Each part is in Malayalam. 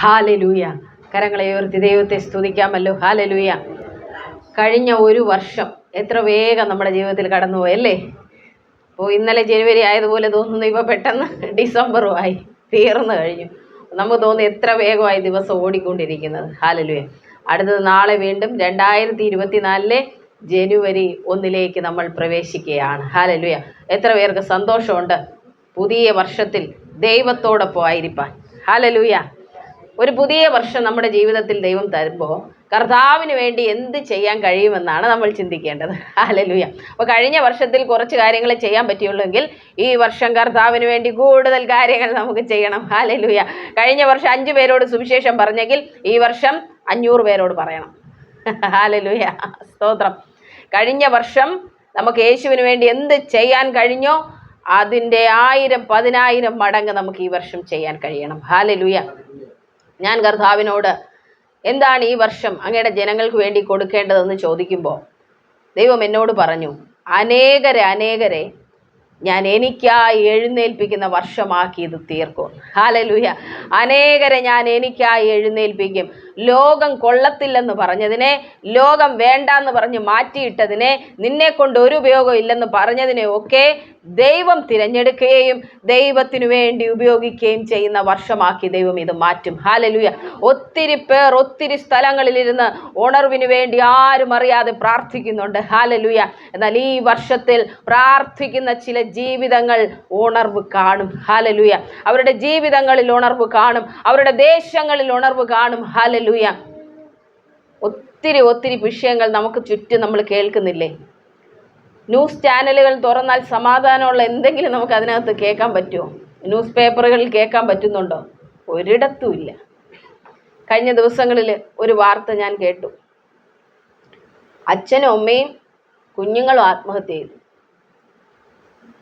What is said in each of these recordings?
ഹാലലൂയ. കരങ്ങളെ ഉയർത്തി ദൈവത്തെ സ്തുതിക്കാമല്ലോ. ഹാലലൂയ. കഴിഞ്ഞ ഒരു വർഷം എത്ര വേഗം നമ്മുടെ ജീവിതത്തിൽ കടന്നുപോയി അല്ലേ? ഇപ്പോൾ ഇന്നലെ ജനുവരി ആയതുപോലെ തോന്നുന്നു ഇപ്പോൾ പെട്ടെന്ന് ഡിസംബറും ആയി തീർന്നു കഴിഞ്ഞു. നമുക്ക് തോന്നുന്നു എത്ര വേഗമായി ദിവസം ഓടിക്കൊണ്ടിരിക്കുന്നത്. ഹാലലൂയ. അടുത്തത് നാളെ വീണ്ടും രണ്ടായിരത്തി ഇരുപത്തിനാലിലെ ജനുവരി ഒന്നിലേക്ക് നമ്മൾ പ്രവേശിക്കുകയാണ്. ഹാലലുയ. എത്ര പേർക്ക് സന്തോഷമുണ്ട് പുതിയ വർഷത്തിൽ ദൈവത്തോടൊപ്പം ആയിരിക്കാൻ. ഹാലലുയ. ഒരു പുതിയ വർഷം നമ്മുടെ ജീവിതത്തിൽ ദൈവം തരുമ്പോൾ കർത്താവിന് വേണ്ടി എന്ത് ചെയ്യാൻ കഴിയുമെന്നാണ് നമ്മൾ ചിന്തിക്കേണ്ടത്. ഹാലലുയ അപ്പോൾ കഴിഞ്ഞ വർഷത്തിൽ കുറച്ച് കാര്യങ്ങൾ ചെയ്യാൻ പറ്റിയുള്ളെങ്കിൽ ഈ വർഷം കർത്താവിന് വേണ്ടി കൂടുതൽ കാര്യങ്ങൾ നമുക്ക് ചെയ്യണം. ഹാലലുയ കഴിഞ്ഞ വർഷം അഞ്ച് പേരോട് സുവിശേഷം പറഞ്ഞെങ്കിൽ ഈ വർഷം അഞ്ഞൂറ് പേരോട് പറയണം. ഹാലലുയ സ്തോത്രം. കഴിഞ്ഞ വർഷം നമുക്ക് യേശുവിന് വേണ്ടി എന്ത് ചെയ്യാൻ കഴിഞ്ഞോ അതിന്റെ ആയിരം പതിനായിരം മടങ്ങ് നമുക്ക് ഈ വർഷം ചെയ്യാൻ കഴിയണം. ഹാലലുയ ഞാൻ കർത്താവിനോട് എന്താണ് ഈ വർഷം അങ്ങയുടെ ജനങ്ങൾക്ക് വേണ്ടി കൊടുക്കേണ്ടതെന്ന് ചോദിക്കുമ്പോൾ ദൈവം എന്നോട് പറഞ്ഞു അനേകരെ അനേകരെ ഞാൻ എനിക്കായി എഴുന്നേൽപ്പിക്കുന്ന വർഷമാക്കി ഇത് തീർക്കും. ഹാലലുയ അനേകരെ ഞാൻ എനിക്കായി എഴുന്നേൽപ്പിക്കും. ലോകം കൊള്ളത്തില്ലെന്ന് പറഞ്ഞതിനെ ലോകം വേണ്ട എന്ന് പറഞ്ഞ് മാറ്റിയിട്ടതിനെ നിന്നെ കൊണ്ട് ഒരു ഉപയോഗം ഇല്ലെന്ന് പറഞ്ഞതിനെ ഒക്കെ ദൈവം തിരഞ്ഞെടുക്കുകയും ദൈവത്തിനു വേണ്ടി ഉപയോഗിക്കുകയും ചെയ്യുന്ന വർഷമാക്കി ദൈവം ഇത് മാറ്റും. ഹാലലുയ ഒത്തിരി പേർ ഒത്തിരി സ്ഥലങ്ങളിലിരുന്ന് ഉണർവിന് വേണ്ടി ആരും അറിയാതെ പ്രാർത്ഥിക്കുന്നുണ്ട്. ഹാലലുയ എന്നാൽ ഈ വർഷത്തിൽ പ്രാർത്ഥിക്കുന്ന ചില ജീവിതങ്ങൾ ഉണർവ് കാണും. ഹാലലുയ അവരുടെ ജീവിതങ്ങളിൽ ഉണർവ് കാണും. അവരുടെ ദേശങ്ങളിൽ ഉണർവ് കാണും. ഹാലലുയ ഒത്തിരി ഒത്തിരി വിഷയങ്ങൾ നമുക്ക് ചുറ്റും നമ്മൾ കേൾക്കുന്നില്ലേ? ന്യൂസ് ചാനലുകൾ തുറന്നാൽ സമാധാനമുള്ള എന്തെങ്കിലും നമുക്ക് അതിനകത്ത് കേൾക്കാൻ പറ്റുമോ? ന്യൂസ് പേപ്പറുകളിൽ കേൾക്കാൻ പറ്റുന്നുണ്ടോ? ഒരിടത്തുമില്ല കഴിഞ്ഞ ദിവസങ്ങളിൽ ഒരു വാർത്ത ഞാൻ കേട്ടു. അച്ഛനും അമ്മയും കുഞ്ഞുങ്ങളും ആത്മഹത്യ ചെയ്തു.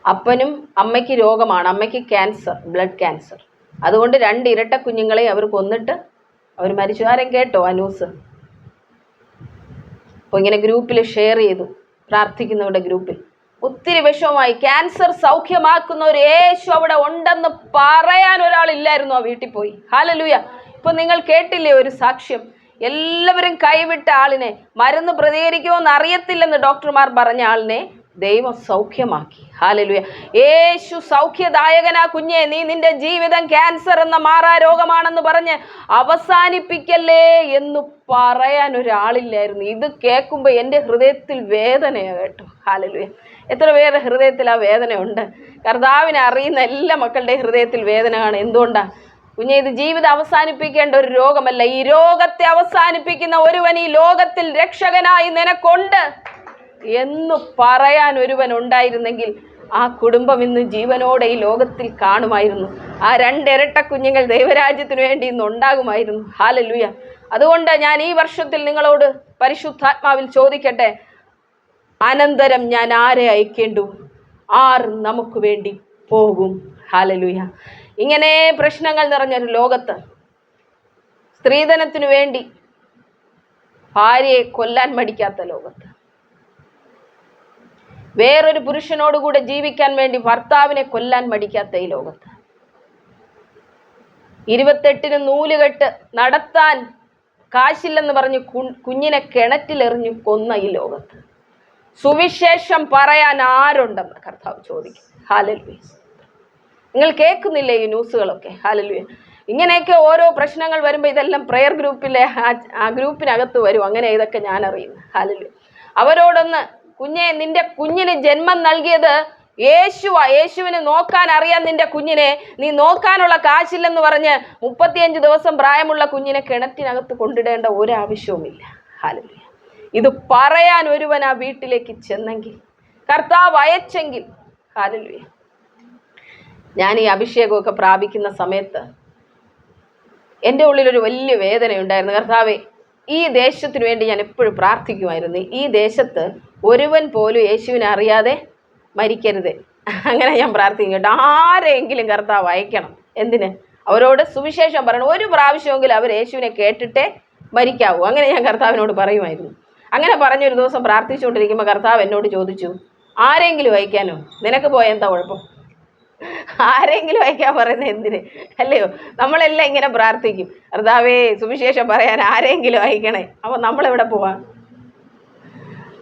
അപ്പനും അമ്മയ്ക്ക് രോഗമാണ്. അമ്മയ്ക്ക് ക്യാൻസർ ബ്ലഡ് ക്യാൻസർ. അതുകൊണ്ട് രണ്ട് ഇരട്ട കുഞ്ഞുങ്ങളെ അവർ കൊന്നിട്ട് അവർ മരിച്ചു. ആരും കേട്ടോ ആ ന്യൂസ് അപ്പോൾ ഇങ്ങനെ ഗ്രൂപ്പിൽ ഷെയർ ചെയ്തു. പ്രാർത്ഥിക്കുന്നവരുടെ ഗ്രൂപ്പിൽ ഒത്തിരി വിഷമമായി. ക്യാൻസർ സൗഖ്യമാക്കുന്ന ഒരു യേശു അവിടെ ഉണ്ടെന്ന് പറയാൻ ഒരാളില്ലായിരുന്നു ആ വീട്ടിൽ പോയി. ഹാലലൂയ ഇപ്പൊ നിങ്ങൾ കേട്ടില്ലേ ഒരു സാക്ഷ്യം? എല്ലാവരും കൈവിട്ട ആളിനെ മരുന്ന് പ്രതികരിക്കുമോ എന്ന് അറിയത്തില്ലെന്ന് ഡോക്ടർമാർ പറഞ്ഞ ആളിനെ ദൈവം സൗഖ്യമാക്കി. ഹാലലുയ. യേശു സൗഖ്യദായകനാ കുഞ്ഞെ നീ നിന്റെ ജീവിതം ക്യാൻസർ എന്ന മാറാ രോഗമാണെന്ന് പറഞ്ഞ് അവസാനിപ്പിക്കല്ലേ എന്ന് പറയാൻ ഒരാളില്ലായിരുന്നു. ഇത് കേൾക്കുമ്പോൾ എന്റെ ഹൃദയത്തിൽ വേദനയാണ് കേട്ടോ. ഹാലലുയ. എത്ര പേരുടെ ഹൃദയത്തിൽ ആ വേദനയുണ്ട്? കർത്താവിനെ അറിയുന്ന എല്ലാ മക്കളുടെ ഹൃദയത്തിൽ വേദനയാണ്. കാണും എന്തുകൊണ്ടാണ് കുഞ്ഞെ ഇത് ജീവിതം അവസാനിപ്പിക്കേണ്ട ഒരു രോഗമല്ല. ഈ രോഗത്തെ അവസാനിപ്പിക്കുന്ന ഒരുവൻ ഈ ലോകത്തിൽ രക്ഷകനായി നിനക്കുണ്ട്. എന്ന് പറയാൻ ഒരുവൻ ഉണ്ടായിരുന്നെങ്കിൽ ആ കുടുംബം ഇന്ന് ജീവനോടെ ഈ ലോകത്തിൽ കാണുമായിരുന്നു. ആ രണ്ടിരട്ട കുഞ്ഞുങ്ങൾ ദൈവരാജ്യത്തിന് വേണ്ടി ഇന്ന് ഉണ്ടാകുമായിരുന്നു. ഹാലലുയ അതുകൊണ്ട് ഞാൻ ഈ വർഷത്തിൽ നിങ്ങളോട് പരിശുദ്ധാത്മാവിൽ ചോദിക്കട്ടെ? അനന്തരം ഞാൻ ആരെ അയക്കേണ്ടു? ആർ നമുക്ക് വേണ്ടി പോകും? ഹാലലുയ ഇങ്ങനെ പ്രശ്നങ്ങൾ നിറഞ്ഞൊരു ലോകത്ത് സ്ത്രീധനത്തിനു വേണ്ടി ഭാര്യയെ കൊല്ലാൻ മടിക്കാത്ത ലോകത്ത് വേറൊരു പുരുഷനോടുകൂടെ ജീവിക്കാൻ വേണ്ടി ഭർത്താവിനെ കൊല്ലാൻ മടിക്കാത്ത ഈ ലോകത്ത്. ഇരുപത്തെട്ടിന് നൂലുകെട്ട് നടത്താൻ കാശില്ലെന്ന് പറഞ്ഞ് കുഞ്ഞിനെ കിണറ്റിലെറിഞ്ഞു കൊന്ന ഈ ലോകത്ത്. സുവിശേഷം പറയാൻ ആരുണ്ടെന്ന് കർത്താവ് ചോദിക്കും. ഹാലൽവി നിങ്ങൾ കേൾക്കുന്നില്ലേ ഈ ന്യൂസുകളൊക്കെ? ഹാലൽവി ഇങ്ങനെയൊക്കെ ഓരോ പ്രശ്നങ്ങൾ വരുമ്പോൾ ഇതെല്ലാം പ്രെയർ ഗ്രൂപ്പിലെ ആ ഗ്രൂപ്പിനകത്ത് വരും. അങ്ങനെ ഇതൊക്കെ ഞാൻ അറിയുന്നു ഹാലൽവി അവരോടൊന്ന് കുഞ്ഞെ നിന്റെ കുഞ്ഞിന് ജന്മം നൽകിയത് യേശുവാ. യേശുവിന് നോക്കാൻ അറിയാം നിന്റെ കുഞ്ഞിനെ. നീ നോക്കാനുള്ള കാശില്ലെന്ന് പറഞ്ഞ് മുപ്പത്തിയഞ്ച് ദിവസം പ്രായമുള്ള കുഞ്ഞിനെ കിണറ്റിനകത്ത് കൊണ്ടിടേണ്ട ഒരാവശ്യവുമില്ല. ഹാലലുയ ഇത് പറയാൻ ഒരുവൻ ആ വീട്ടിലേക്ക് ചെന്നെങ്കിൽ കർത്താവ് അയച്ചെങ്കിൽ ഹാലലുയ ഞാൻ ഈ അഭിഷേകമൊക്കെ പ്രാപിക്കുന്ന സമയത്ത് എന്റെ ഉള്ളിലൊരു വലിയ വേദനയുണ്ടായിരുന്നു. കർത്താവേ ഈ ദേശത്തിന് വേണ്ടി ഞാൻ എപ്പോഴും പ്രാർത്ഥിക്കുമായിരുന്നു. ഈ ദേശത്ത് ഒരുവൻ പോലും യേശുവിനെ അറിയാതെ മരിക്കരുത്. അങ്ങനെ ഞാൻ പ്രാർത്ഥിക്കും കേട്ടോ. ആരെങ്കിലും കർത്താവ് അയക്കണം. എന്തിന്? അവരോട് സുവിശേഷം പറയണം. ഒരു പ്രാവശ്യമെങ്കിലും അവർ യേശുവിനെ കേട്ടിട്ടേ മരിക്കാവൂ. അങ്ങനെ ഞാൻ കർത്താവിനോട് പറയുമായിരുന്നു. അങ്ങനെ പറഞ്ഞൊരു ദിവസം പ്രാർത്ഥിച്ചുകൊണ്ടിരിക്കുമ്പോൾ കർത്താവ് എന്നോട് ചോദിച്ചു ആരെങ്കിലും അയക്കാനോ? നിനക്ക് പോയ എന്താ കുഴപ്പം? ആരെങ്കിലും അയക്കാൻ പറയുന്നത് എന്തിന്? അല്ലയോ നമ്മളെല്ലാം ഇങ്ങനെ പ്രാർത്ഥിക്കും. കർത്താവേ സുവിശേഷം പറയാൻ ആരെങ്കിലും അയക്കണേ. അപ്പം നമ്മളെവിടെ പോവാം?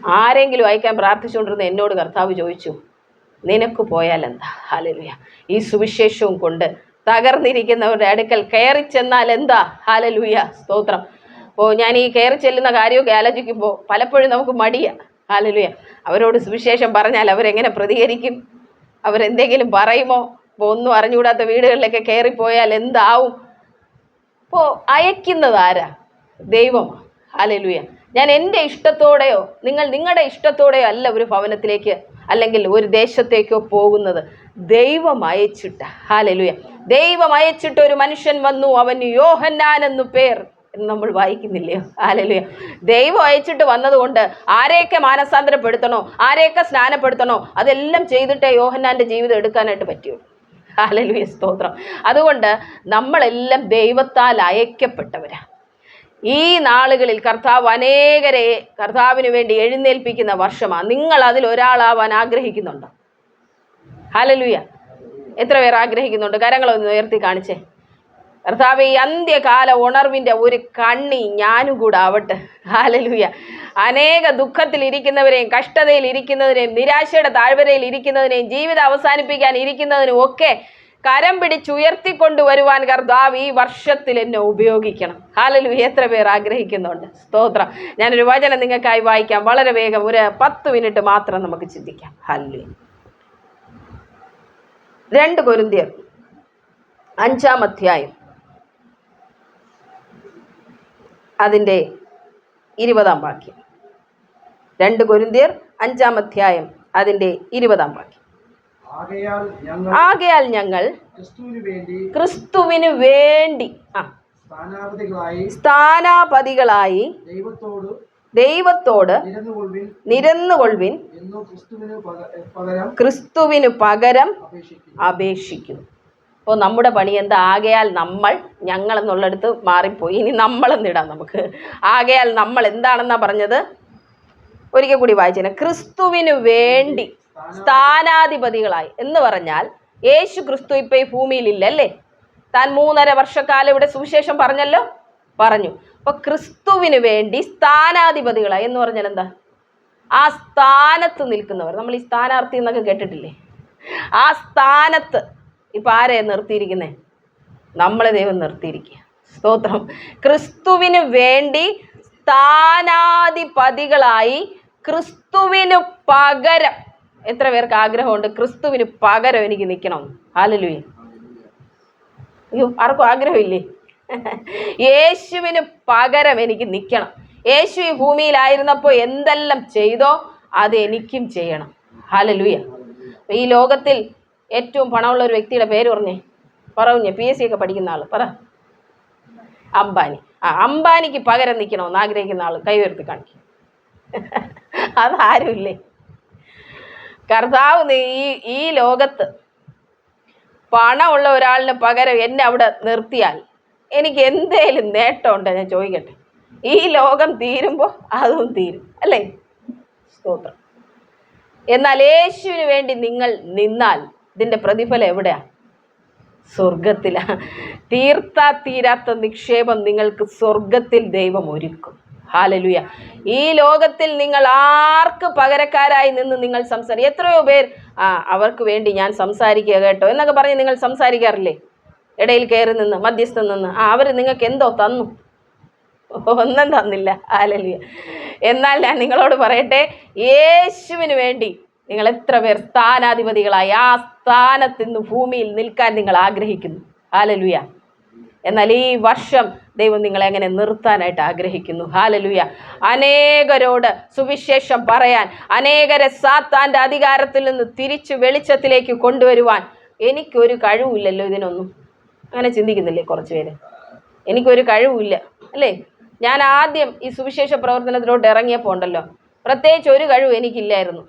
ആരെങ്കിലും അയക്കാൻ പ്രാർത്ഥിച്ചുകൊണ്ടിരുന്ന എന്നോട് കർത്താവ് ചോദിച്ചു നിനക്ക് പോയാൽ എന്താ? ഹാലലുയ ഈ സുവിശേഷവും കൊണ്ട് തകർന്നിരിക്കുന്നവരുടെ അടുക്കൽ കയറി ചെന്നാൽ എന്താ? ഹാലലുയ സ്തോത്രം. അപ്പോൾ ഞാൻ ഈ കയറി ചെല്ലുന്ന കാര്യമൊക്കെ ആലോചിക്കുമ്പോൾ പലപ്പോഴും നമുക്ക് മടിയ. ഹാലലുയ അവരോട് സുവിശേഷം പറഞ്ഞാൽ അവരെങ്ങനെ പ്രതികരിക്കും? അവരെന്തെങ്കിലും പറയുമോ? ഇപ്പോൾ ഒന്നും അറിഞ്ഞുകൂടാത്ത വീടുകളിലൊക്കെ കയറിപ്പോയാൽ എന്താവും? അപ്പോൾ അയക്കുന്നതാരാ ആരാ? ദൈവമാണ് ഹാലലുയ ഞാൻ എന്റെ ഇഷ്ടത്തോടെയോ നിങ്ങൾ നിങ്ങളുടെ ഇഷ്ടത്തോടെയോ അല്ല ഒരു ഭവനത്തിലേക്ക് അല്ലെങ്കിൽ ഒരു ദേശത്തേക്കോ പോകുന്നത്. ദൈവം അയച്ചിട്ട് ഹാലലുയ ദൈവം അയച്ചിട്ട് ഒരു മനുഷ്യൻ വന്നു അവന് യോഹന്നാൻ എന്നു പേർ. നമ്മൾ വായിക്കുന്നില്ലയോ? ഹാലലുയ ദൈവം അയച്ചിട്ട് വന്നതുകൊണ്ട് ആരെയൊക്കെ മാനസാന്തരപ്പെടുത്തണോ ആരെയൊക്കെ സ്നാനപ്പെടുത്തണോ അതെല്ലാം ചെയ്തിട്ടേ യോഹന്നാന്റെ ജീവിതം എടുക്കാനായിട്ട് പറ്റുള്ളൂ. ഹാലലുയ സ്തോത്രം. അതുകൊണ്ട് നമ്മളെല്ലാം ദൈവത്താൽ അയക്കപ്പെട്ടവരാണ് ഈ നാളുകളിൽ കർത്താവ് അനേകരെ കർത്താവിന് വേണ്ടി എഴുന്നേൽപ്പിക്കുന്ന വർഷമാണ്. നിങ്ങൾ അതിൽ ഒരാളാവാൻ ആഗ്രഹിക്കുന്നുണ്ടോ? ഹലലുയ എത്ര പേർ ആഗ്രഹിക്കുന്നുണ്ട്? കരങ്ങളൊന്ന് ഉയർത്തി കാണിച്ചേ. കർത്താവ് ഈ അന്ത്യകാല ഉണർവിന്റെ ഒരു കണ്ണി ഞാനും കൂടെ ആവട്ടെ. ഹാലലുയ അനേക ദുഃഖത്തിൽ ഇരിക്കുന്നവരെയും കഷ്ടതയിൽ ഇരിക്കുന്നതിനെയും നിരാശയുടെ താഴ്വരയിൽ ഇരിക്കുന്നതിനെയും ജീവിതം അവസാനിപ്പിക്കാൻ ഇരിക്കുന്നതിനും ഒക്കെ കരം പിടിച്ചുയർത്തിക്കൊണ്ടുവരുവാൻ കർത്താവ് ഈ വർഷത്തിൽ എന്നെ ഉപയോഗിക്കണം. ഹാലലു എത്ര പേർ ആഗ്രഹിക്കുന്നുണ്ട്? സ്തോത്രം. ഞാനൊരു വചനം നിങ്ങൾക്കായി വായിക്കാം. വളരെ വേഗം ഒരു പത്ത് മിനിറ്റ് മാത്രം നമുക്ക് ചിന്തിക്കാം. ഹാലലു രണ്ട് കൊരിന്തിയർ അഞ്ചാം അധ്യായം അതിന്റെ ഇരുപതാം വാക്യം. രണ്ട് കൊരിന്തിയർ അഞ്ചാം അധ്യായം അതിന്റെ ഇരുപതാം വാക്യം. ആകയാൽ ഞങ്ങൾ ക്രിസ്തുവിന് വേണ്ടി ആ. സ്ഥാനാപതികളായി ദൈവത്തോട് എന്നു ക്രിസ്തുവിന് പകരം അപേക്ഷിക്കും അപ്പോൾ നമ്മുടെ പണി എന്താ? ആകയാൽ നമ്മൾ ഞങ്ങൾ എന്നുള്ളിടത്ത് മാറിപ്പോയി. ഇനി നമ്മളെന്നിടാം നമുക്ക്. ആകയാൽ നമ്മൾ എന്താണെന്നാ പറഞ്ഞത്? ഒരിക്കൽ കൂടി വായിച്ചേനെ. ക്രിസ്തുവിന് വേണ്ടി സ്ഥാനാധിപതികളായി എന്ന് പറഞ്ഞാൽ യേശു ക്രിസ്തു ഇപ്പൊ ഈ ഭൂമിയിലില്ല അല്ലേ താൻ മൂന്നര വർഷക്കാലം ഇവിടെ സുവിശേഷം പറഞ്ഞല്ലോ? പറഞ്ഞു. അപ്പൊ ക്രിസ്തുവിന് വേണ്ടി സ്ഥാനാധിപതികളായി എന്ന് പറഞ്ഞാൽ എന്താ? ആ സ്ഥാനത്ത് നിൽക്കുന്നവർ. നമ്മൾ ഈ സ്ഥാനാർത്ഥി എന്നൊക്കെ കേട്ടിട്ടില്ലേ? ആ സ്ഥാനത്ത് ഇപ്പൊ ആരെ നിർത്തിയിരിക്കുന്നേ? നമ്മളെ ദൈവം നിർത്തിയിരിക്കുക. സ്തോത്രം. ക്രിസ്തുവിന് വേണ്ടി സ്ഥാനാധിപതികളായി ക്രിസ്തുവിന് പകരം എത്ര പേർക്ക് ആഗ്രഹമുണ്ട്? ക്രിസ്തുവിന് പകരം എനിക്ക് നിൽക്കണം. ഹാലലുയ അയ്യോ ആർക്കും ആഗ്രഹമില്ലേ? യേശുവിന് പകരം എനിക്ക് നിൽക്കണം. യേശു ഈ ഭൂമിയിലായിരുന്നപ്പോൾ എന്തെല്ലാം ചെയ്തോ അത് എനിക്കും ചെയ്യണം. ഹാലലുയ ഈ ലോകത്തിൽ ഏറ്റവും പണമുള്ള ഒരു വ്യക്തിയുടെ പേര് പറഞ്ഞേ. പറഞ്ഞേ പി എസ് സി ഒക്കെ പഠിക്കുന്ന ആൾ പറ. അംബാനി. ആ അംബാനിക്ക് പകരം നിൽക്കണമെന്ന് ആഗ്രഹിക്കുന്ന ആൾ കൈ ഉയർത്തി കാണിക്കും. അതാരുമില്ലേ കർത്താവ് നീ ഈ ഈ ലോകത്ത് പണമുള്ള ഒരാളിന് പകരം എന്നെ അവിടെ നിർത്തിയാൽ എനിക്ക് എന്തേലും നേട്ടമുണ്ടോ? ഞാൻ ചോദിക്കട്ടെ. ഈ ലോകം തീരുമ്പോൾ അതും തീരും അല്ലേ? സ്തോത്രം. എന്നാൽ യേശുവിന് വേണ്ടി നിങ്ങൾ നിന്നാൽ ഇതിന്റെ പ്രതിഫലം എവിടെയാ? സ്വർഗത്തിലാണ് തീർത്താ തീരാത്ത നിക്ഷേപം നിങ്ങൾക്ക് സ്വർഗത്തിൽ ദൈവം ഒരുക്കും. ഹാലലുയ. ഈ ലോകത്തിൽ നിങ്ങൾ ആർക്ക് പകരക്കാരായി നിന്ന് നിങ്ങൾ സംസാരിക്കും എത്രയോ പേർ അവർക്ക് വേണ്ടി ഞാൻ സംസാരിക്കുക കേട്ടോ. എന്നൊക്കെ പറഞ്ഞ് നിങ്ങൾ സംസാരിക്കാറില്ലേ? ഇടയിൽ കയറി നിന്ന് മധ്യസ്ഥ നിന്ന്. ആ അവർ നിങ്ങൾക്ക് എന്തോ തന്നു. ഒന്നും തന്നില്ല. ഹാലലുയ. എന്നാൽ ഞാൻ നിങ്ങളോട് പറയട്ടെ യേശുവിന് വേണ്ടി നിങ്ങൾ എത്ര പേർ സ്ഥാനാധിപതികളായി ആ സ്ഥാനത്ത് നിന്ന് ഭൂമിയിൽ നിൽക്കാൻ നിങ്ങൾ ആഗ്രഹിക്കുന്നു. ഹാലലുയ. എന്നാൽ ഈ വർഷം ദൈവം നിങ്ങളെ അങ്ങനെ നിർത്താനായിട്ട് ആഗ്രഹിക്കുന്നു. ഹാലലുയ അനേകരോട് സുവിശേഷം പറയാൻ അനേകരെ സാത്താന്റെ അധികാരത്തിൽ നിന്ന് തിരിച്ചു വെളിച്ചത്തിലേക്ക് കൊണ്ടുവരുവാൻ എനിക്കൊരു കഴിവില്ലല്ലോ ഇതിനൊന്നും. അങ്ങനെ ചിന്തിക്കുന്നില്ലേ കുറച്ച് പേര് എനിക്കൊരു കഴിവില്ല അല്ലേ? ഞാൻ ആദ്യം ഈ സുവിശേഷ പ്രവർത്തനത്തിലോട്ട് ഇറങ്ങിയപ്പോൾ ഉണ്ടല്ലോ. പ്രത്യേകിച്ച് ഒരു കഴിവ് എനിക്കില്ലായിരുന്നു.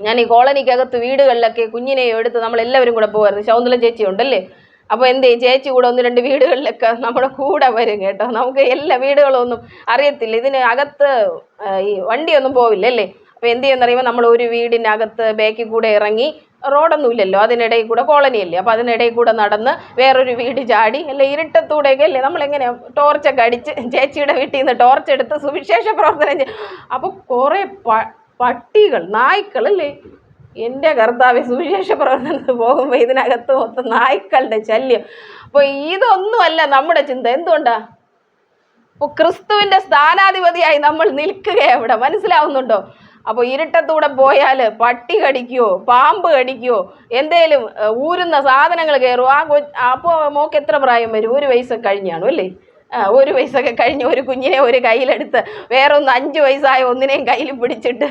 ഞാൻ ഈ കോളനിക്കകത്ത് വീടുകളിലൊക്കെ കുഞ്ഞിനെ എടുത്ത് നമ്മളെല്ലാവരും കൂടെ പോകുമായിരുന്നു ശൗന്തല ചേച്ചി ഉണ്ടല്ലേ? അപ്പോൾ എന്ത് ചെയ്യും? ചേച്ചി കൂടെ ഒന്ന് രണ്ട് വീടുകളിലൊക്കെ നമ്മുടെ കൂടെ വരും കേട്ടോ. നമുക്ക് എല്ലാ വീടുകളൊന്നും അറിയത്തില്ല. ഇതിന് അകത്ത് ഈ വണ്ടിയൊന്നും പോവില്ല അല്ലേ? അപ്പോൾ എന്ത് ചെയ്യുമെന്ന് അറിയുമ്പോൾ നമ്മൾ ഒരു വീടിനകത്ത് ബാക്കിൽ കൂടെ ഇറങ്ങി റോഡൊന്നും ഇല്ലല്ലോ. അതിനിടയിൽ കൂടെ കോളനിയല്ലേ അപ്പോൾ അതിനിടയിൽ കൂടെ നടന്ന് വേറൊരു വീട് ചാടി അല്ലെ? ഇരുട്ടത്തൂടെയൊക്കെ അല്ലേ? നമ്മളെങ്ങനെ ടോർച്ചൊക്കെ അടിച്ച് ചേച്ചിയുടെ വീട്ടിൽ നിന്ന് ടോർച്ച് എടുത്ത് സുവിശേഷ പ്രവർത്തനം ചെയ്യും അപ്പോൾ കുറേ പട്ടികൾ നായ്ക്കൾ അല്ലേ? എന്റെ കർത്താവ് സുവിശേഷ പ്രവർത്തനത്തിന് പോകുമ്പോൾ ഇതിനകത്ത് മൊത്തം നായ്ക്കളുടെ ശല്യം. അപ്പോൾ ഇതൊന്നുമല്ല നമ്മുടെ ചിന്ത. എന്തുകൊണ്ടാ? അപ്പോൾ ക്രിസ്തുവിന്റെ സ്ഥാനാധിപതിയായി നമ്മൾ നിൽക്കുകയാണ് ഇവിടെ. മനസ്സിലാവുന്നുണ്ടോ? അപ്പോൾ ഇരുട്ടത്തൂടെ പോയാൽ പട്ടി കടിക്കുവോ പാമ്പ് കടിക്കുവോ എന്തേലും ഊരുന്ന സാധനങ്ങൾ കയറുമോ ആ കൊ അപ്പോൾ മോക്ക് എത്ര പ്രായം വരും? ഒരു വയസ്സൊക്കെ കഴിഞ്ഞാണോ അല്ലേ? ഒരു വയസ്സൊക്കെ കഴിഞ്ഞ് ഒരു കുഞ്ഞിനെ ഒരു കയ്യിലെടുത്ത് വേറെ ഒന്ന് അഞ്ച് വയസ്സായ ഒന്നിനെയും കയ്യിൽ പിടിച്ചിട്ട്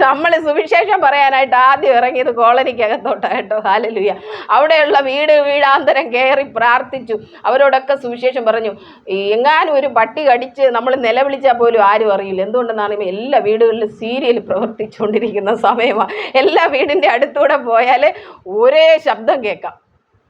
നമ്മൾ സുവിശേഷം പറയാനായിട്ട് ആദ്യം ഇറങ്ങിയത് കോളനിക്കകത്തോട്ടാണ് കേട്ടോ. ഹാലലുയ അവിടെയുള്ള വീട് വീടാന്തരം കയറി പ്രാർത്ഥിച്ചു. അവരോടൊക്കെ സുവിശേഷം പറഞ്ഞു എങ്ങാനും ഒരു പട്ടി കടിച്ച് നമ്മൾ നിലവിളിച്ചാൽ പോലും ആരും അറിയില്ല. എന്തുകൊണ്ടെന്നാണ് എല്ലാ വീടുകളിലും സീരിയൽ പ്രവർത്തിച്ചുകൊണ്ടിരിക്കുന്ന സമയമാണ് എല്ലാ വീടിന്റെ അടുത്തൂടെ പോയാൽ ഒരേ ശബ്ദം കേൾക്കാം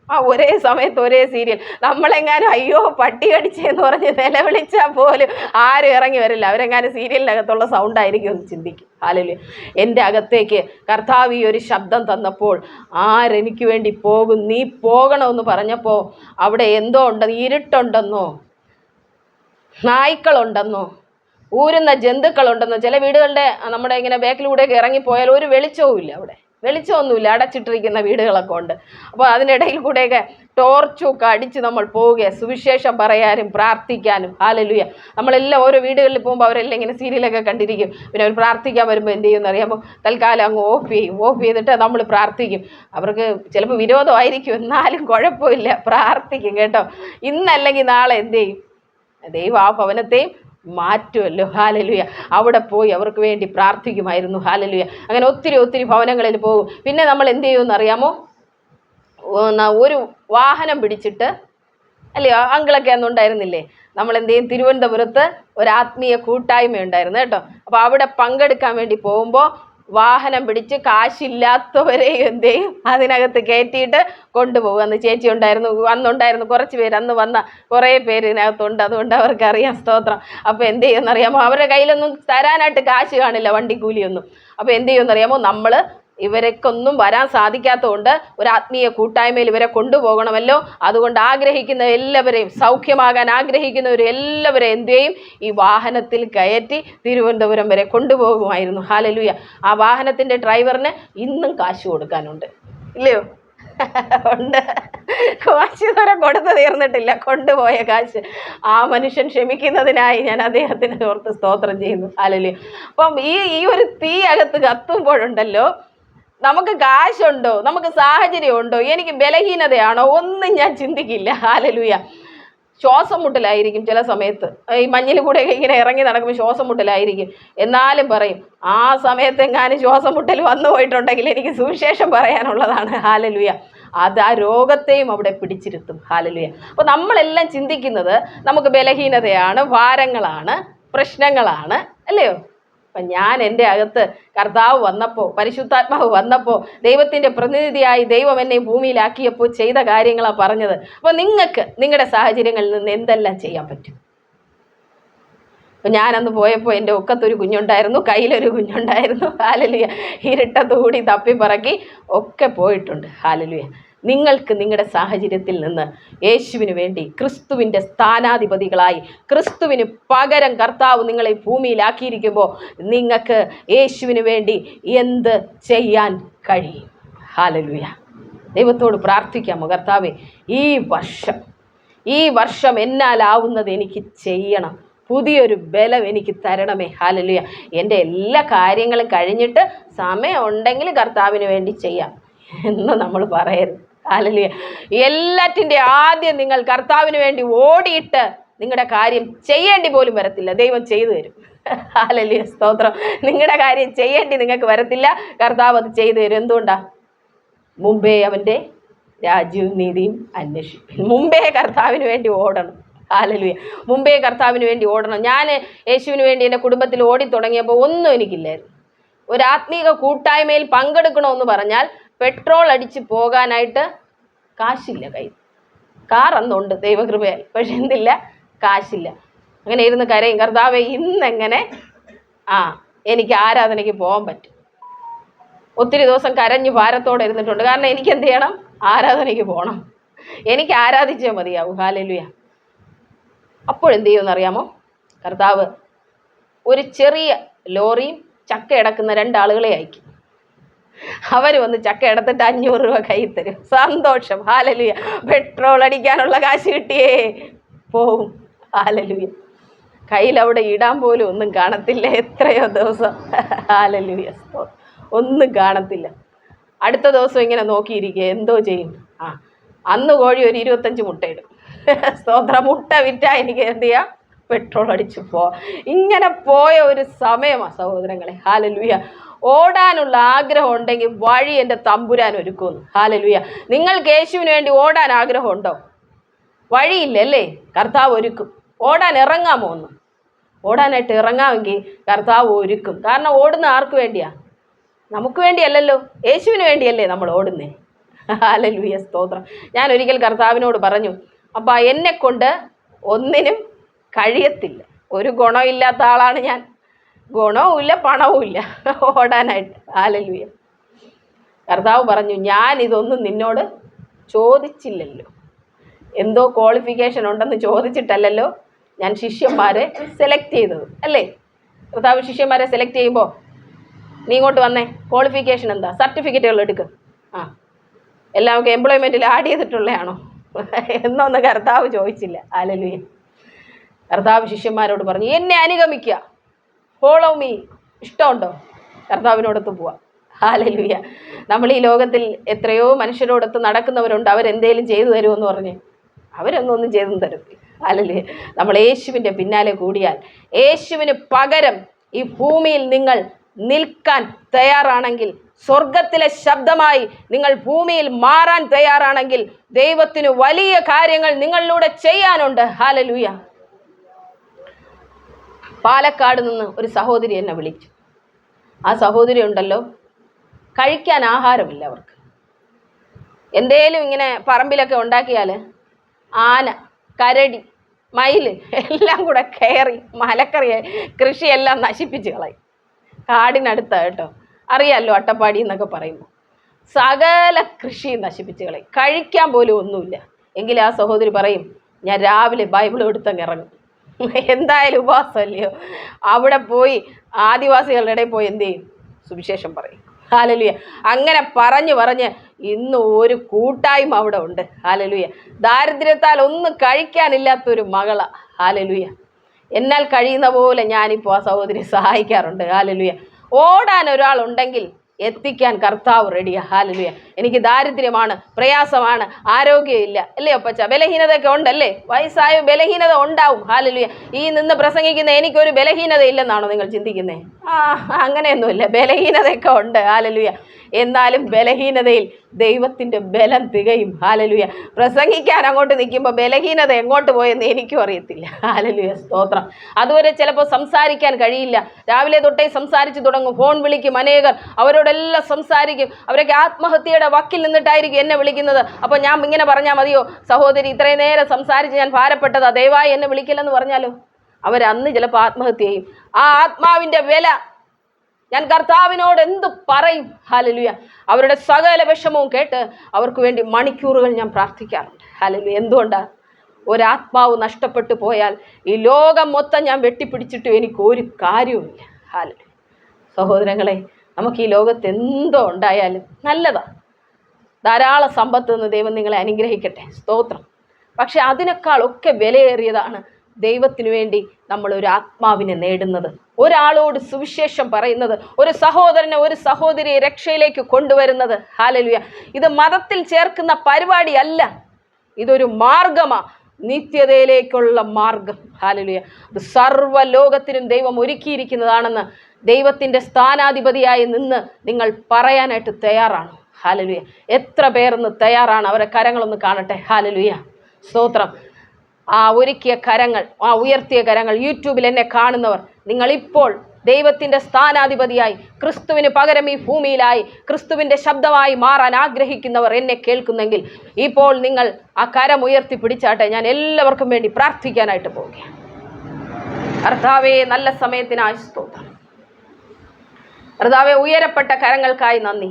ആ ഒരേ സമയത്ത് ഒരേ സീരിയൽ നമ്മളെങ്ങാനും അയ്യോ പട്ടി കടിച്ചെന്ന് പറഞ്ഞ് നിലവിളിച്ചാൽ പോലും ആരും ഇറങ്ങി വരില്ല. അവരെങ്ങാനും സീരിയലിനകത്തുള്ള സൗണ്ടായിരിക്കും എന്ന് ചിന്തിക്കും. ഹാലല് എന്റെ അകത്തേക്ക് കർത്താവ് ഈ ഒരു ശബ്ദം തന്നപ്പോൾ ആരെനിക്ക് വേണ്ടി പോകും? നീ പോകണമെന്ന് പറഞ്ഞപ്പോൾ അവിടെ എന്തോ ഉണ്ടെന്ന് ഇരുട്ടുണ്ടെന്നോ? നായ്ക്കളുണ്ടെന്നോ? ഊരുന്ന ജന്തുക്കളുണ്ടെന്നോ? ചില വീടുകളുടെ നമ്മുടെ ഇങ്ങനെ ബാക്കിലൂടെയൊക്കെ ഇറങ്ങിപ്പോയാൽ ഒരു വെളിച്ചവും ഇല്ല അവിടെ. വെളിച്ചമൊന്നുമില്ല. അടച്ചിട്ടിരിക്കുന്ന വീടുകളൊക്കെ ഉണ്ട്. അപ്പോൾ അതിനിടയിൽ കൂടെയൊക്കെ ടോർച്ചൊക്കെ അടിച്ച് നമ്മൾ പോവുകയെ. സുവിശേഷം പറയാനും പ്രാർത്ഥിക്കാനും. ആലലുയ നമ്മളെല്ലാം ഓരോ വീടുകളിൽ പോകുമ്പോൾ അവരെല്ലാം ഇങ്ങനെ സീരിയലൊക്കെ കണ്ടിരിക്കും. പിന്നെ അവർ പ്രാർത്ഥിക്കാൻ വരുമ്പോൾ എന്ത് ചെയ്യുമെന്ന് അറിയാമോ? തൽക്കാലം അങ്ങ് ഓഫ് ചെയ്യും ഓഫ് ചെയ്തിട്ട് നമ്മൾ പ്രാർത്ഥിക്കും. അവർക്ക് ചിലപ്പോൾ വിരോധമായിരിക്കും. എന്നാലും കുഴപ്പമില്ല. പ്രാർത്ഥിക്കും കേട്ടോ. ഇന്നല്ലെങ്കിൽ നാളെ എന്ത് ചെയ്യും? ദൈവം ആ ഭവനത്തെയും മാറ്റുമല്ലോ. ഹാലലുയ. അവിടെ പോയി അവർക്ക് വേണ്ടി പ്രാർത്ഥിക്കുമായിരുന്നു. ഹാലലുയ. അങ്ങനെ ഒത്തിരി ഒത്തിരി ഭവനങ്ങളിൽ പോകും. പിന്നെ നമ്മൾ എന്ത് ചെയ്യുമെന്ന് അറിയാമോ? ഒരു വാഹനം പിടിച്ചിട്ട് അല്ലയോ അങ്കിളൊക്കെ അന്ന് ഉണ്ടായിരുന്നില്ലേ? നമ്മൾ എന്ത് ചെയ്യും? തിരുവനന്തപുരത്ത് ഒരു ആത്മീയ കൂട്ടായ്മ ഉണ്ടായിരുന്നു കേട്ടോ. അപ്പോൾ അവിടെ പങ്കെടുക്കാൻ വേണ്ടി പോകുമ്പോൾ വാഹനം പിടിച്ച് കാശില്ലാത്തവരെ എന്ത് ചെയ്യും അതിനകത്ത് കയറ്റിയിട്ട് കൊണ്ടുപോകും. അന്ന് ചേച്ചി ഉണ്ടായിരുന്നു അന്നുണ്ടായിരുന്നു കുറച്ച് പേര്. അന്ന് വന്ന കുറേ പേര് ഇതിനകത്തുണ്ട്. അതുകൊണ്ട് അവർക്ക് അറിയാം സ്തോത്രം. അപ്പോൾ എന്ത് ചെയ്യുമെന്ന് അറിയാമോ അവരുടെ കയ്യിലൊന്നും തരാനായിട്ട് കാശ് കാണില്ല വണ്ടിക്കൂലിയൊന്നും. അപ്പോൾ എന്ത് ചെയ്യുമെന്ന് അറിയാമോ നമ്മൾ ഇവരൊക്കൊന്നും വരാൻ സാധിക്കാത്തതുകൊണ്ട് ഒരു ആത്മീയ കൂട്ടായ്മയിൽ ഇവരെ കൊണ്ടുപോകണമല്ലോ. അതുകൊണ്ട് ആഗ്രഹിക്കുന്ന എല്ലാവരെയും സൗഖ്യമാകാൻ ആഗ്രഹിക്കുന്നവർ എല്ലാവരെയും എന്ത് ചെയ്യും ഈ വാഹനത്തിൽ കയറ്റി തിരുവനന്തപുരം വരെ കൊണ്ടുപോകുമായിരുന്നു. ഹാലലുയ ആ വാഹനത്തിന്റെ ഡ്രൈവറിന് ഇന്നും കാശ് കൊടുക്കാനുണ്ട്. ഇല്ലയോ? ഉണ്ട്. കാശ് ഇതുവരെ കൊടുത്തു തീർന്നിട്ടില്ല. കൊണ്ടുപോയ കാശ്. ആ മനുഷ്യൻ ക്ഷമിക്കുന്നതിനായി ഞാൻ അദ്ദേഹത്തിന് ഓർത്ത് സ്തോത്രം ചെയ്യുന്നു. ഹാലലുയ അപ്പം ഈ ഈ ഒരു തീ അകത്ത് കത്തുമ്പോഴുണ്ടല്ലോ നമുക്ക് കാശുണ്ടോ? നമുക്ക് സാഹചര്യം ഉണ്ടോ എനിക്ക് ബലഹീനതയാണോ? ഒന്നും ഞാൻ ചിന്തിക്കില്ല. ആലലുയ ശ്വാസം മുട്ടലായിരിക്കും ചില സമയത്ത്. ഈ മഞ്ഞിൽ കൂടെ ഇങ്ങനെ ഇറങ്ങി നടക്കുമ്പോൾ ശ്വാസം മുട്ടലായിരിക്കും എന്നാലും പറയും ആ സമയത്ത് എങ്ങാനും ശ്വാസം മുട്ടൽ വന്നു പോയിട്ടുണ്ടെങ്കിൽ എനിക്ക് സുവിശേഷം പറയാനുള്ളതാണ്. ഹാലലുയ അത് ആ രോഗത്തെയും അവിടെ പിടിച്ചിരുത്തും. ഹാലലുയ അപ്പോൾ നമ്മളെല്ലാം ചിന്തിക്കുന്നത് നമുക്ക് ബലഹീനതയാണ് ഭാരങ്ങളാണ് പ്രശ്നങ്ങളാണ് അല്ലയോ? അപ്പം ഞാൻ എന്റെ അകത്ത് കർത്താവ് വന്നപ്പോൾ പരിശുദ്ധാത്മാവ് വന്നപ്പോൾ ദൈവത്തിന്റെ പ്രതിനിധിയായി ദൈവം എന്നെ ഭൂമിയിലാക്കിയപ്പോൾ ചെയ്ത കാര്യങ്ങളാണ് പറഞ്ഞത്. അപ്പോൾ നിങ്ങൾക്ക് നിങ്ങളുടെ സാഹചര്യങ്ങളിൽ നിന്ന് എന്തെല്ലാം ചെയ്യാൻ പറ്റും? അപ്പം ഞാനന്ന് പോയപ്പോൾ എന്റെ ഒക്കത്തൊരു കുഞ്ഞുണ്ടായിരുന്നു കയ്യിലൊരു കുഞ്ഞുണ്ടായിരുന്നു. ഹാലലുയ. ഇരുട്ടത്തൂടി തപ്പിപ്പറക്കി ഒക്കെ പോയിട്ടുണ്ട്. ഹാലലുയ. നിങ്ങൾക്ക് നിങ്ങളുടെ സാഹചര്യത്തിൽ നിന്ന് യേശുവിന് വേണ്ടി ക്രിസ്തുവിന്റെ സ്ഥാനാധിപതികളായി ക്രിസ്തുവിന് പകരം കർത്താവ് നിങ്ങളെ ഭൂമിയിലാക്കിയിരിക്കുമ്പോൾ നിങ്ങൾക്ക് യേശുവിന് വേണ്ടി എന്ത് ചെയ്യാൻ കഴിയും? ഹാലലുയ ദൈവത്തോട് പ്രാർത്ഥിക്കാമോ കർത്താവെ? ഈ വർഷം ഈ വർഷം എന്നാലാവുന്നത് എനിക്ക് ചെയ്യണം. പുതിയൊരു ബലം എനിക്ക് തരണമേ. ഹാലലുയ എന്റെ എല്ലാ കാര്യങ്ങളും കഴിഞ്ഞിട്ട് സമയമുണ്ടെങ്കിൽ കർത്താവിന് വേണ്ടി ചെയ്യാം. എന്ന് നമ്മൾ പറയരുത്. ഹാലലുയ എല്ലാറ്റിന്റെ ആദ്യം നിങ്ങൾ കർത്താവിന് വേണ്ടി ഓടിയിട്ട് നിങ്ങളുടെ കാര്യം ചെയ്യേണ്ടി പോലും വരത്തില്ല. ദൈവം ചെയ്തു തരും. അല്ലല്ലേ സ്തോത്രം. നിങ്ങളുടെ കാര്യം ചെയ്യേണ്ടി നിങ്ങൾക്ക് വരത്തില്ല. കർത്താവ് അത് ചെയ്തു തരും. എന്തുകൊണ്ടാ? മുമ്പേ അവന്റെ രാജ്യവും നീതിയും അന്വേഷിക്കും മുമ്പേ കർത്താവിന് വേണ്ടി ഓടണം. ഹാലലുയ മുമ്പേ കർത്താവിന് വേണ്ടി ഓടണം. ഞാൻ യേശുവിന് വേണ്ടി എന്റെ കുടുംബത്തിൽ ഓടി തുടങ്ങിയപ്പോൾ ഒന്നും എനിക്കില്ലായിരുന്നു. ഒരു ആത്മീക കൂട്ടായ്മയിൽ പങ്കെടുക്കണമെന്ന് പറഞ്ഞാൽ പെട്രോൾ അടിച്ച് പോകാനായിട്ട് കാശില്ല കൈ. കാർ അന്നുണ്ട് ദൈവകൃപയാൽ. പക്ഷെ എന്തില്ല കാശില്ല. അങ്ങനെ ഇരുന്ന് കരയും കർത്താവെ ഇന്നെങ്ങനെ ആ എനിക്ക് ആരാധനയ്ക്ക് പോകാൻ പറ്റും? ഒത്തിരി ദിവസം കരഞ്ഞ് ഭാരത്തോടെ ഇരുന്നിട്ടുണ്ട്. കാരണം എനിക്ക് എന്ത് ചെയ്യണം? ആരാധനയ്ക്ക് പോകണം എനിക്ക് ആരാധിച്ചേ മതിയാവും. ഹാലലുയ. അപ്പോഴെന്ത് ചെയ്യുമെന്ന് അറിയാമോ? കർത്താവ് ഒരു ചെറിയ ലോറിയും ചക്ക ഇടക്കുന്ന രണ്ടാളുകളെ അയക്കും. അവർ വന്ന് ചക്ക എടുത്തിട്ട് അഞ്ഞൂറ് രൂപ കൈ തരും. സന്തോഷം. ഹാലലുയ പെട്രോൾ അടിക്കാനുള്ള കാശ് കിട്ടിയേ. പോവും. ഹാലലുയ കയ്യിൽ അവിടെ ഇടാൻ പോലും ഒന്നും കാണത്തില്ല. എത്രയോ ദിവസം. ഹാലലുയ ഒന്നും കാണത്തില്ല. അടുത്ത ദിവസം ഇങ്ങനെ നോക്കിയിരിക്കുക എന്തോ ചെയ്യും. ആ അന്ന് കോഴി ഒരു ഇരുപത്തഞ്ച് മുട്ടയിടും സ്തോത്ര മുട്ട വിറ്റാ എനിക്ക് എന്ത് ചെയ്യാം? പെട്രോൾ അടിച്ചു പോ ഇങ്ങനെ പോയ ഒരു സമയമാണ് സഹോദരങ്ങളെ. ഹാലലുയ ഓടാനുള്ള ആഗ്രഹം ഉണ്ടെങ്കിൽ വഴി എന്റെ തമ്പുരാൻ ഒരുക്കുമെന്ന് ഹാലലുയ നിങ്ങൾക്ക് യേശുവിന് വേണ്ടി ഓടാൻ ആഗ്രഹമുണ്ടോ? വഴിയില്ലല്ലേ? കർത്താവ് ഒരുക്കും. ഓടാൻ ഇറങ്ങാമോ ഒന്ന് ഓടാനായിട്ട് ഇറങ്ങാമെങ്കിൽ കർത്താവ് ഒരുക്കും. കാരണം ഓടുന്ന ആർക്ക് വേണ്ടിയാ? നമുക്ക് വേണ്ടിയല്ലല്ലോ. യേശുവിന് വേണ്ടിയല്ലേ നമ്മൾ ഓടുന്നേ. ഹാലലുയ സ്തോത്രം. ഞാൻ ഒരിക്കൽ കർത്താവിനോട് പറഞ്ഞു അപ്പം എന്നെ കൊണ്ട് ഒന്നിനും കഴിയത്തില്ല. ഒരു ഗുണമില്ലാത്ത ആളാണ് ഞാൻ. ഗുണവും ഇല്ല പണവും ഇല്ല. ഓടാനായിട്ട്. ആലലുയ കർത്താവ് പറഞ്ഞു ഞാൻ ഇതൊന്നും നിന്നോട് ചോദിച്ചില്ലല്ലോ. എന്തോ ക്വാളിഫിക്കേഷൻ ഉണ്ടെന്ന് ചോദിച്ചിട്ടല്ലല്ലോ ഞാൻ ശിഷ്യന്മാരെ സെലക്ട് ചെയ്തത്. അല്ലേ? കർത്താവ് ശിഷ്യന്മാരെ സെലക്ട് ചെയ്യുമ്പോൾ നീ ഇങ്ങോട്ട് വന്നേ. ക്വാളിഫിക്കേഷൻ എന്താ? സർട്ടിഫിക്കറ്റുകൾ എടുക്ക്. ആ. എല്ലാം ഒക്കെ എംപ്ലോയ്മെന്റിൽ ആഡ് ചെയ്തിട്ടുള്ളതാണോ? എന്നൊന്നും കർത്താവ് ചോദിച്ചില്ല. ആലലുയ കർത്താവ് ശിഷ്യന്മാരോട് പറഞ്ഞു എന്നെ അനുഗമിക്കുക ഫോളോ മീ ഇഷ്ടമുണ്ടോ? കർത്താവിനോടൊത്ത് പോവാം. ഹാലലുയ നമ്മൾ ഈ ലോകത്തിൽ എത്രയോ മനുഷ്യരോടൊത്ത് നടക്കുന്നവരുണ്ട്. അവരെന്തേലും ചെയ്തു തരുമെന്ന് പറഞ്ഞ് അവരൊന്നൊന്നും ചെയ്തു തരത്തില്ല. ഹാലലുയ നമ്മൾ യേശുവിന്റെ പിന്നാലെ കൂടിയാൽ യേശുവിന് പകരം ഈ ഭൂമിയിൽ നിങ്ങൾ നിൽക്കാൻ തയ്യാറാണെങ്കിൽ സ്വർഗത്തിലെ ശബ്ദമായി നിങ്ങൾ ഭൂമിയിൽ മാറാൻ തയ്യാറാണെങ്കിൽ ദൈവത്തിന് വലിയ കാര്യങ്ങൾ നിങ്ങളിലൂടെ ചെയ്യാനുണ്ട്. ഹാലലുയ പാലക്കാട് നിന്ന് ഒരു സഹോദരി എന്നെ വിളിച്ചു. ആ സഹോദരി ഉണ്ടല്ലോ. കഴിക്കാൻ ആഹാരമില്ല അവർക്ക്. എന്തേലും ഇങ്ങനെ പറമ്പിലൊക്കെ ഉണ്ടാക്കിയാൽ ആന കരടി മയിൽ എല്ലാം കൂടെ കയറി മലക്കറി കൃഷിയെല്ലാം നശിപ്പിച്ച് കളയും. കാടിനടുത്ത കേട്ടോ. അറിയാമല്ലോ അട്ടപ്പാടി എന്നൊക്കെ പറയുമ്പോൾ സകല കൃഷി നശിപ്പിച്ച് കളയും. കഴിക്കാൻ പോലും ഒന്നുമില്ല. എങ്കിൽ ആ സഹോദരി പറയും ഞാൻ രാവിലെ ബൈബിൾ എടുത്തങ്ങ് ഇറങ്ങും. എന്തായാലും ഉപവാസമല്ലയോ അവിടെ പോയി ആദിവാസികളുടെ ഇടയിൽ പോയി എന്ത് ചെയ്യും? സുവിശേഷം പറയും. ഹാലലുയ അങ്ങനെ പറഞ്ഞു പറഞ്ഞ് ഇന്ന് ഒരു കൂട്ടായ്മ അവിടെ ഉണ്ട്. ഹാലലുയ ദാരിദ്ര്യത്താൽ ഒന്നും കഴിക്കാനില്ലാത്തൊരു മകള. ഹാലലുയ എന്നാൽ കഴിയുന്ന പോലെ ഞാനിപ്പോൾ ആ സഹോദരി സഹായിക്കാറുണ്ട്. ഹാലലുയ ഓടാൻ ഒരാളുണ്ടെങ്കിൽ എത്തിക്കാൻ കർത്താവ് റെഡി ഹാലലുയ എനിക്ക് ദാരിദ്ര്യമാണ് പ്രയാസമാണ് ആരോഗ്യമില്ല അല്ലേ ഒപ്പച്ച ബലഹീനതയൊക്കെ ഉണ്ടല്ലേ? വയസ്സായ ബലഹീനത ഉണ്ടാവും. ഹാലലുയ ഈ നിന്ന് പ്രസംഗിക്കുന്ന എനിക്കൊരു ബലഹീനത ഇല്ലെന്നാണോ നിങ്ങൾ ചിന്തിക്കുന്നത് ആ അങ്ങനെയൊന്നുമില്ല. ബലഹീനതയൊക്കെ ഉണ്ട്. ഹാലലുയ എന്നാലും ബലഹീനതയിൽ ദൈവത്തിന്റെ ബലം തികയും. ഹാലലുയ പ്രസംഗിക്കാൻ അങ്ങോട്ട് നിൽക്കുമ്പോൾ ബലഹീനത എങ്ങോട്ട് പോയെന്ന് എനിക്കും അറിയത്തില്ല. ഹാലലുയ സ്തോത്രം. അതുവരെ ചിലപ്പോൾ സംസാരിക്കാൻ കഴിയില്ല. രാവിലെ തൊട്ടേ സംസാരിച്ച് തുടങ്ങും. ഫോൺ വിളിക്കും. അനേകർ അവരോടെല്ലാം സംസാരിക്കും. അവരൊക്കെ ആത്മഹത്യയുടെ വക്കിൽ നിന്നിട്ടായിരിക്കും എന്നെ വിളിക്കുന്നത്. അപ്പോൾ ഞാൻ ഇങ്ങനെ പറഞ്ഞാൽ മതിയോ? സഹോദരി ഇത്രയും നേരം സംസാരിച്ച് ഞാൻ ഭാരപ്പെട്ടതാ. ദയവായി എന്നെ വിളിക്കില്ലെന്ന് പറഞ്ഞാലോ? അവരന്ന് ചിലപ്പോൾ ആത്മഹത്യ ചെയ്യും. ആ ആത്മാവിന്റെ വില ഞാൻ കർത്താവിനോട് എന്ത് പറയും? ഹാലലുയ അവരുടെ സകല വിഷമവും കേട്ട് അവർക്ക് വേണ്ടി മണിക്കൂറുകൾ ഞാൻ പ്രാർത്ഥിക്കാറുണ്ട്. ഹലലു എന്തുകൊണ്ടാണ് ഒരാത്മാവ് നഷ്ടപ്പെട്ടു പോയാൽ ഈ ലോകം മൊത്തം ഞാൻ വെട്ടിപ്പിടിച്ചിട്ടും എനിക്ക് ഒരു കാര്യവുമില്ല. ഹലലു സഹോദരങ്ങളെ നമുക്ക് ഈ ലോകത്ത് എന്തോ ഉണ്ടായാലും നല്ലതാ. ധാരാളം സമ്പത്ത് നിന്ന് ദൈവം നിങ്ങളെ അനുഗ്രഹിക്കട്ടെ. സ്തോത്രം. പക്ഷെ അതിനേക്കാളൊക്കെ വിലയേറിയതാണ് ദൈവത്തിനു വേണ്ടി നമ്മൾ ഒരു ആത്മാവിനെ നേടുന്നത്. ഒരാളോട് സുവിശേഷം പറയുന്നത് ഒരു സഹോദരനെ ഒരു സഹോദരിയെ രക്ഷയിലേക്ക് കൊണ്ടുവരുന്നത്. ഹാലലുയ ഇത് മതത്തിൽ ചേർക്കുന്ന പരിപാടിയല്ല. ഇതൊരു മാർഗമാണ് നിത്യതയിലേക്കുള്ള മാർഗം. ഹാലലുയ ഇത് സർവ ലോകത്തിനും ദൈവം ഒരുക്കിയിരിക്കുന്നതാണെന്ന് ദൈവത്തിന്റെ സ്ഥാനാധിപതിയായി നിന്ന് നിങ്ങൾ പറയാനായിട്ട് തയ്യാറാണ്. ഹാലലുയ എത്ര പേർന്ന് തയ്യാറാണ്? അവരെ കരങ്ങളൊന്ന് കാണട്ടെ. ഹാലലുയ സ്തോത്രം. ആ ഒരുക്കിയ കരങ്ങൾ ആ ഉയർത്തിയ കരങ്ങൾ യൂട്യൂബിൽ എന്നെ കാണുന്നവർ നിങ്ങളിപ്പോൾ ദൈവത്തിന്റെ സ്ഥാനാധിപതിയായി ക്രിസ്തുവിന് പകരം ഈ ഭൂമിയിലായി ക്രിസ്തുവിന്റെ ശബ്ദമായി മാറാൻ ആഗ്രഹിക്കുന്നവർ എന്നെ കേൾക്കുന്നെങ്കിൽ ഇപ്പോൾ നിങ്ങൾ ആ കരം ഉയർത്തി പിടിച്ചാട്ടെ ഞാൻ എല്ലാവർക്കും വേണ്ടി പ്രാർത്ഥിക്കാനായിട്ട് പോവുകയാണ്. കർത്താവേ നല്ല സമയത്തിനായി സ്തോത്രം. കർത്താവെ ഉയരപ്പെട്ട കരങ്ങൾക്കായി നന്ദി.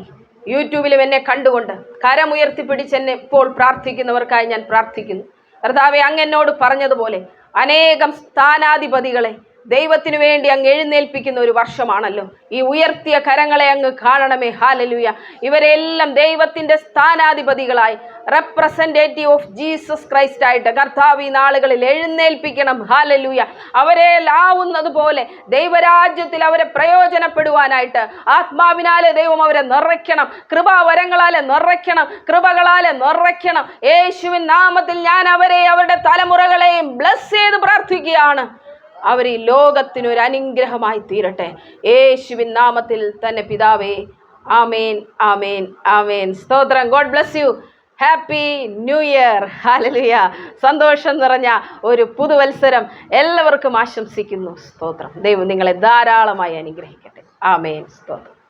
യൂട്യൂബിലും എന്നെ കണ്ടുകൊണ്ട് കരമുയർത്തി പിടിച്ച് എന്നെ ഇപ്പോൾ പ്രാർത്ഥിക്കുന്നവർക്കായി ഞാൻ പ്രാർത്ഥിക്കുന്നു. കർത്താവെ അങ്ങ് എന്നോട് പറഞ്ഞതുപോലെ അനേകം സ്ഥാനാധിപതികളെ ദൈവത്തിനു വേണ്ടി അങ്ങ് എഴുന്നേൽപ്പിക്കുന്ന ഒരു വർഷമാണല്ലോ. ഈ ഉയർത്തിയ കരങ്ങളെ അങ്ങ് കാണണമേ. ഹാലലുയ ഇവരെല്ലാം ദൈവത്തിന്റെ സ്ഥാനാധിപതികളായി. റെപ്രസെന്റേറ്റീവ് ഓഫ് ജീസസ് ക്രൈസ്റ്റ് ആയിട്ട് കർത്താവ് ഈ നാളുകളിൽ എഴുന്നേൽപ്പിക്കണം. ഹാലലുയ അവരെ ലാവുന്നത് പോലെ ദൈവരാജ്യത്തിൽ അവരെ പ്രയോജനപ്പെടുവാനായിട്ട് ആത്മാവിനാലെ ദൈവം അവരെ നിറയ്ക്കണം. കൃപാവരങ്ങളാലെ നിറയ്ക്കണം. കൃപകളാലെ നിറയ്ക്കണം. യേശുവിൻ നാമത്തിൽ ഞാൻ അവരെ അവരുടെ തലമുറകളെയും ബ്ലസ് ചെയ്ത് പ്രാർത്ഥിക്കുകയാണ്. അവർ ഈ ലോകത്തിന് ഒരു അനുഗ്രഹമായി തീരട്ടെ. യേശുവിൻ നാമത്തിൽ തന്നെ പിതാവേ ആമേൻ ആമേൻ ആമേൻ. സ്തോത്രം. God bless you. Happy new year. Hallelujah സന്തോഷം നിറഞ്ഞ ഒരു പുതുവത്സരം എല്ലാവർക്കും ആശംസിക്കുന്നു. സ്തോത്രം. ദൈവം നിങ്ങളെ ധാരാളമായി അനുഗ്രഹിക്കട്ടെ. ആമേൻ. സ്തോത്രം.